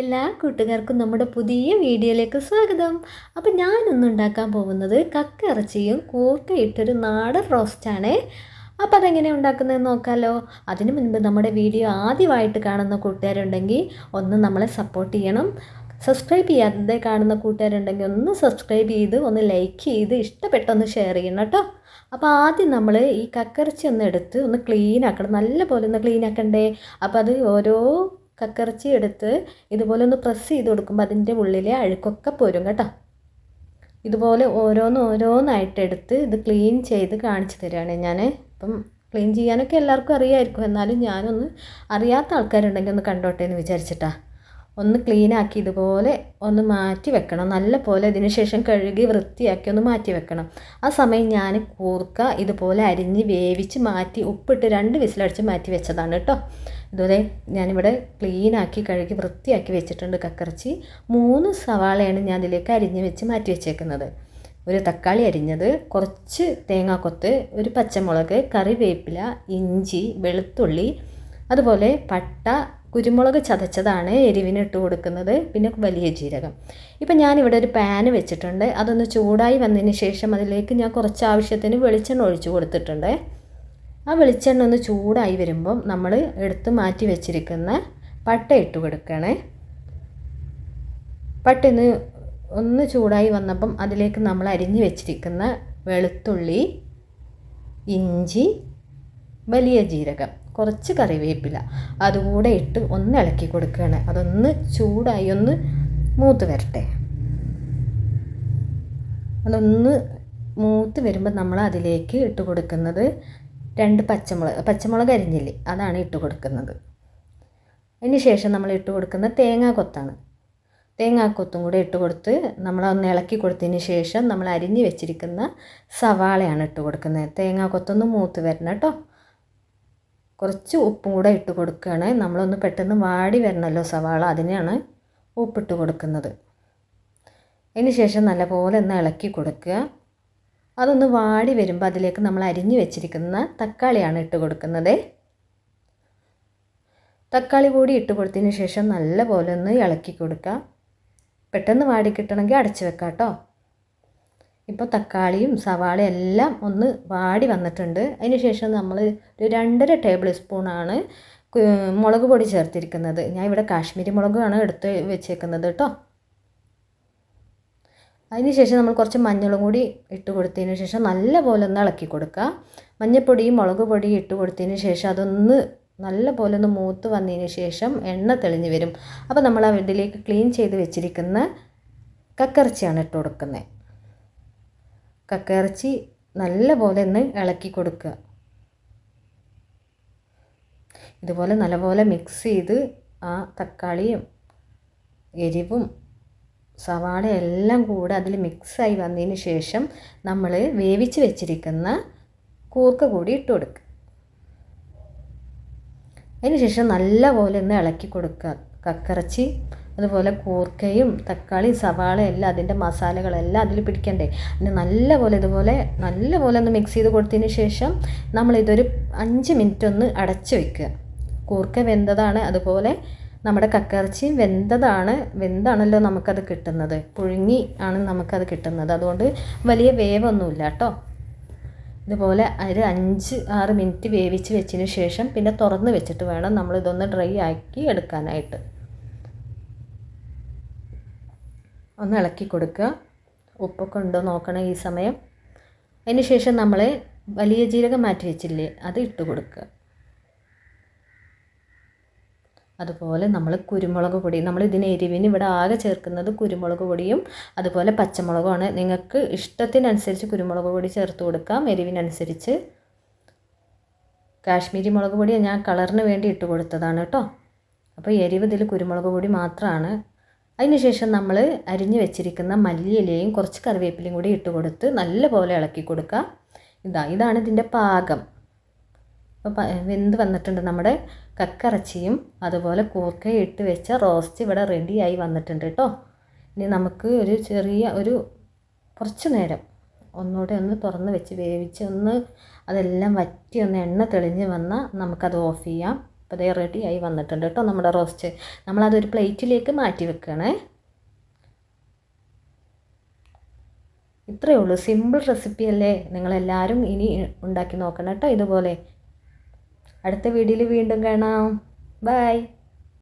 എല്ലാ കൂട്ടുകാർക്കും നമ്മുടെ പുതിയ വീഡിയോയിലേക്ക് സ്വാഗതം. അപ്പം ഞാനൊന്നുണ്ടാക്കാൻ പോകുന്നത് കക്ക ഇറച്ചിയും കൂർക്കയിട്ടൊരു നാടൻ റോസ്റ്റാണ് അപ്പോൾ അതെങ്ങനെ ഉണ്ടാക്കുന്നതെന്ന് നോക്കാമല്ലോ അതിനു മുൻപ് നമ്മുടെ വീഡിയോ ആദ്യമായിട്ട് കാണുന്ന കൂട്ടുകാരുണ്ടെങ്കിൽ ഒന്ന് നമ്മളെ സപ്പോർട്ട് ചെയ്യണം. സബ്സ്ക്രൈബ് ചെയ്യാതെ കാണുന്ന കൂട്ടുകാരുണ്ടെങ്കിൽ ഒന്ന് സബ്സ്ക്രൈബ് ചെയ്ത് ഒന്ന് ലൈക്ക് ചെയ്ത് ഇഷ്ടപ്പെട്ടൊന്ന് ഷെയർ ചെയ്യണം കേട്ടോ. അപ്പോൾ ആദ്യം നമ്മൾ ഈ കക്കിറച്ചി ഒന്ന് എടുത്ത് ഒന്ന് ക്ലീൻ ആക്കണം. നല്ല പോലെ ഒന്ന് ക്ലീൻ ആക്കണ്ടേ? അപ്പോൾ അത് ഓരോ കക്കിറച്ചി എടുത്ത് ഇതുപോലെ ഒന്ന് പ്രസ് ചെയ്ത് കൊടുക്കുമ്പോൾ അതിന്റെ ഉള്ളിലെ അഴുക്കൊക്കെ പോരും കേട്ടോ. ഇതുപോലെ ഓരോന്ന് ഓരോന്നായിട്ട് എടുത്ത് ഇത് ക്ലീൻ ചെയ്ത് കാണിച്ചു തരികയാണ് ഞാൻ ഇപ്പം ക്ലീൻ ചെയ്യാനൊക്കെ എല്ലാവർക്കും അറിയാമായിരിക്കും എന്നാലും ഞാനൊന്ന് അറിയാത്ത ആൾക്കാരുണ്ടെങ്കിൽ ഒന്ന് കണ്ടോട്ടെ എന്ന് വിചാരിച്ചിട്ടാ. ഒന്ന് ക്ലീൻ ആക്കി ഇതുപോലെ ഒന്ന് മാറ്റി വെക്കണം. നല്ല പോലെ ഇതിന് ശേഷം കഴുകി വൃത്തിയാക്കി ഒന്ന് മാറ്റി വെക്കണം. ആ സമയം ഞാൻ കൂർക്ക ഇതുപോലെ അരിഞ്ഞ് വേവിച്ച് മാറ്റി ഉപ്പിട്ട് രണ്ട് വിസിലടിച്ച് മാറ്റി വെച്ചതാണ് കേട്ടോ ഇതുപോലെ ഞാനിവിടെ ക്ലീനാക്കി കഴുകി വൃത്തിയാക്കി വെച്ചിട്ടുണ്ട് കക്കറച്ചി. മൂന്ന് സവാളയാണ് ഞാൻ ഇതിലേക്ക് അരിഞ്ഞ് വെച്ച് മാറ്റി വെച്ചേക്കുന്നത്. ഒരു തക്കാളി അരിഞ്ഞത് കുറച്ച് തേങ്ങാക്കൊത്ത് ഒരു പച്ചമുളക് കറിവേപ്പില ഇഞ്ചി വെളുത്തുള്ളി അതുപോലെ പട്ട കുരുമുളക് ചതച്ചതാണ് എരിവിന് ഇട്ട് കൊടുക്കുന്നത് പിന്നെ വലിയ ജീരകം. ഇപ്പം ഞാനിവിടെ ഒരു പാന് വെച്ചിട്ടുണ്ട് അതൊന്ന് ചൂടായി വന്നതിന് ശേഷം അതിലേക്ക് ഞാൻ കുറച്ച് ആവശ്യത്തിന് വെളിച്ചെണ്ണ ഒഴിച്ചു കൊടുത്തിട്ടുണ്ട്. ആ വെളിച്ചെണ്ണ ഒന്ന് ചൂടായി വരുമ്പം നമ്മൾ എടുത്ത് മാറ്റി വെച്ചിരിക്കുന്ന പട്ട ഇട്ട് കൊടുക്കണേ. പട്ട ഒന്ന് ഒന്ന് ചൂടായി വന്നപ്പം അതിലേക്ക് നമ്മൾ അരിഞ്ഞു വെച്ചിരിക്കുന്ന വെളുത്തുള്ളി ഇഞ്ചി വലിയ ജീരകം. കുറച്ച് കറിവേപ്പില. അതുകൂടെ ഇട്ട് ഒന്ന് ഇളക്കി കൊടുക്കുകയാണ്. അതൊന്ന് ചൂടായി ഒന്ന് മൂത്ത് വരട്ടെ. അതൊന്ന് മൂത്ത് വരുമ്പോൾ നമ്മൾ അതിലേക്ക് ഇട്ട് കൊടുക്കുന്നത് രണ്ട് പച്ചമുളക് പച്ചമുളക് അരിഞ്ഞില്ലേ അതാണ് ഇട്ട് കൊടുക്കുന്നത്. അതിന് ശേഷം നമ്മൾ ഇട്ട് കൊടുക്കുന്ന തേങ്ങാക്കൊത്താണ് തേങ്ങാക്കൊത്തും കൂടെ ഇട്ട് കൊടുത്ത് നമ്മളൊന്ന് ഇളക്കി കൊടുത്തതിന് ശേഷം നമ്മൾ അരിഞ്ഞ് വെച്ചിരിക്കുന്ന സവാളയാണ് ഇട്ട് കൊടുക്കുന്നത്. തേങ്ങാക്കൊത്തൊന്ന് മൂത്ത് വരണം കേട്ടോ. കുറച്ച് ഉപ്പും കൂടെ ഇട്ട് കൊടുക്കുകയാണ്. നമ്മളൊന്ന് പെട്ടെന്ന് വാടി വരണമല്ലോ സവാള. അതിനെയാണ് ഉപ്പിട്ട് കൊടുക്കുന്നത്. അതിന് ശേഷം നല്ലപോലെ ഒന്ന് ഇളക്കി കൊടുക്കുക. അതൊന്ന് വാടി വരുമ്പോൾ അതിലേക്ക് നമ്മൾ അരിഞ്ഞു വെച്ചിരിക്കുന്ന തക്കാളിയാണ് ഇട്ട് കൊടുക്കുന്നത്. തക്കാളി കൂടി ഇട്ട് കൊടുത്തതിന് ശേഷം നല്ലപോലെ ഒന്ന് ഇളക്കി കൊടുക്കുക. പെട്ടെന്ന് വാടി കിട്ടണമെങ്കിൽ അടച്ചു വെക്കാം കേട്ടോ ഇപ്പോൾ തക്കാളിയും സവാളയും എല്ലാം ഒന്ന് വാടി വന്നിട്ടുണ്ട്. അതിന് ശേഷം നമ്മൾ ഒരു രണ്ടര ടേബിൾ സ്പൂണാണ് മുളക് പൊടി ചേർത്തിരിക്കുന്നത്. ഞാൻ ഇവിടെ കാശ്മീരി മുളകാണ് എടുത്ത് വെച്ചേക്കുന്നത് കേട്ടോ അതിന് ശേഷം നമ്മൾ കുറച്ച് മഞ്ഞളും കൂടി ഇട്ട് കൊടുത്തതിന് ശേഷം നല്ലപോലെ ഒന്ന് ഇളക്കി കൊടുക്കുക മഞ്ഞൾപ്പൊടിയും മുളക് പൊടിയും ഇട്ട് കൊടുത്തതിന് ശേഷം അതൊന്ന് നല്ല പോലെ ഒന്ന് മൂത്ത് വന്നതിന് ശേഷം എണ്ണ തെളിഞ്ഞ് വരും. അപ്പോൾ നമ്മൾ ആ ഇതിലേക്ക് ക്ലീൻ ചെയ്ത് വെച്ചിരിക്കുന്ന കക്കിറച്ചിയാണ് ഇട്ട് കൊടുക്കുന്നത്. കക്കയിറച്ചി നല്ല പോലെ ഒന്ന് ഇളക്കി കൊടുക്കുക. ഇതുപോലെ നല്ലപോലെ മിക്സ് ചെയ്ത് ആ തക്കാളിയും എരിവും സവാള എല്ലാം കൂടെ അതിൽ മിക്സായി വന്നതിന് ശേഷം നമ്മൾ വേവിച്ച് വെച്ചിരിക്കുന്ന കൂർക്ക കൂടി ഇട്ട് കൊടുക്കുക. അതിന് ശേഷം നല്ല പോലെ ഒന്ന് ഇളക്കി കൊടുക്കുക കക്കറച്ചി അതുപോലെ കൂർക്കയും തക്കാളി സവാള എല്ലാം അതിന്റെ മസാലകളെല്ലാം അതിൽ പിടിക്കണ്ടേ? പിന്നെ നല്ല പോലെ ഇതുപോലെ നല്ല പോലെ ഒന്ന് മിക്സ് ചെയ്ത് കൊടുത്തതിന് ശേഷം നമ്മളിതൊരു അഞ്ച് മിനിറ്റ് ഒന്ന് അടച്ച് വെക്കുക. കൂർക്ക വെന്തതാണ് അതുപോലെ നമ്മുടെ കക്കയിറച്ചി വെന്തതാണ് വെന്താണല്ലോ നമുക്കത് കിട്ടുന്നത്. പുഴുങ്ങി ആണ് നമുക്കത് കിട്ടുന്നത്. അതുകൊണ്ട് വലിയ വേവൊന്നുമില്ല കേട്ടോ. ഇതുപോലെ ഒരു അഞ്ച് ആറ് മിനിറ്റ് വേവിച്ച് വെച്ചതിന് ശേഷം പിന്നെ തുറന്ന് വെച്ചിട്ട് വേണം നമ്മളിതൊന്ന് ഡ്രൈ ആക്കി എടുക്കാനായിട്ട്. ഒന്ന് ഇളക്കി കൊടുക്കുക. ഉപ്പൊക്കെ ഉണ്ടോ നോക്കണം ഈ സമയം. അതിന് ശേഷം നമ്മൾ വലിയ ജീരകം മാറ്റി വെച്ചില്ലേ അത് ഇട്ട് കൊടുക്കുക. അതുപോലെ നമ്മൾ കുരുമുളക് പൊടി നമ്മൾ ഇതിന് എരിവിന് ഇവിടെ ആകെ ചേർക്കുന്നത് കുരുമുളക് പൊടിയും അതുപോലെ പച്ചമുളകുമാണ്. നിങ്ങൾക്ക് ഇഷ്ടത്തിനനുസരിച്ച് കുരുമുളക് പൊടി ചേർത്ത് കൊടുക്കാം. എരിവിനനുസരിച്ച്. കാശ്മീരി മുളക് പൊടി ഞാൻ കളറിന് വേണ്ടി ഇട്ട് കൊടുത്തതാണ് കേട്ടോ. അപ്പോൾ എരിവ് ഇതിൽ കുരുമുളക് പൊടി മാത്രമാണ്. അതിനുശേഷം നമ്മൾ അരിഞ്ഞു വെച്ചിരിക്കുന്ന മല്ലിയിലയും കുറച്ച് കറിവേപ്പിലയും കൂടി ഇട്ട് കൊടുത്ത് നല്ലപോലെ ഇളക്കി കൊടുക്കുക. ഇതാ ഇതാണ് ഇതിന്റെ പാകം. അപ്പോൾ വെന്ത് വന്നിട്ടുണ്ട് നമ്മുടെ കക്കറച്ചിയും അതുപോലെ കൂർക്കയും ഇട്ട് വെച്ച റോസ്റ്റ് ഇവിടെ റെഡിയായി വന്നിട്ടുണ്ട് കേട്ടോ ഇനി നമുക്ക് ഒരു ചെറിയ ഒരു കുറച്ച് നേരം ഒന്നുകൂടെ ഒന്ന് തുറന്ന് വെച്ച് വേവിച്ച് ഒന്ന് അതെല്ലാം വറ്റി ഒന്ന് എണ്ണ തെളിഞ്ഞ് വന്നാൽ നമുക്കത് ഓഫ് ചെയ്യാം. അപ്പോൾ അതേ റെഡി ആയി വന്നിട്ടുണ്ട് കേട്ടോ നമ്മുടെ റോസ്റ്റ് നമ്മളതൊരു പ്ലേറ്റിലേക്ക് മാറ്റി വെക്കണേ ഇത്രയേ ഉള്ളൂ. സിമ്പിൾ റെസിപ്പി അല്ലേ? നിങ്ങളെല്ലാവരും ഇനി ഉണ്ടാക്കി നോക്കണം കേട്ടോ ഇതുപോലെ. അടുത്ത വീഡിയോയിൽ വീണ്ടും കാണാം. ബൈ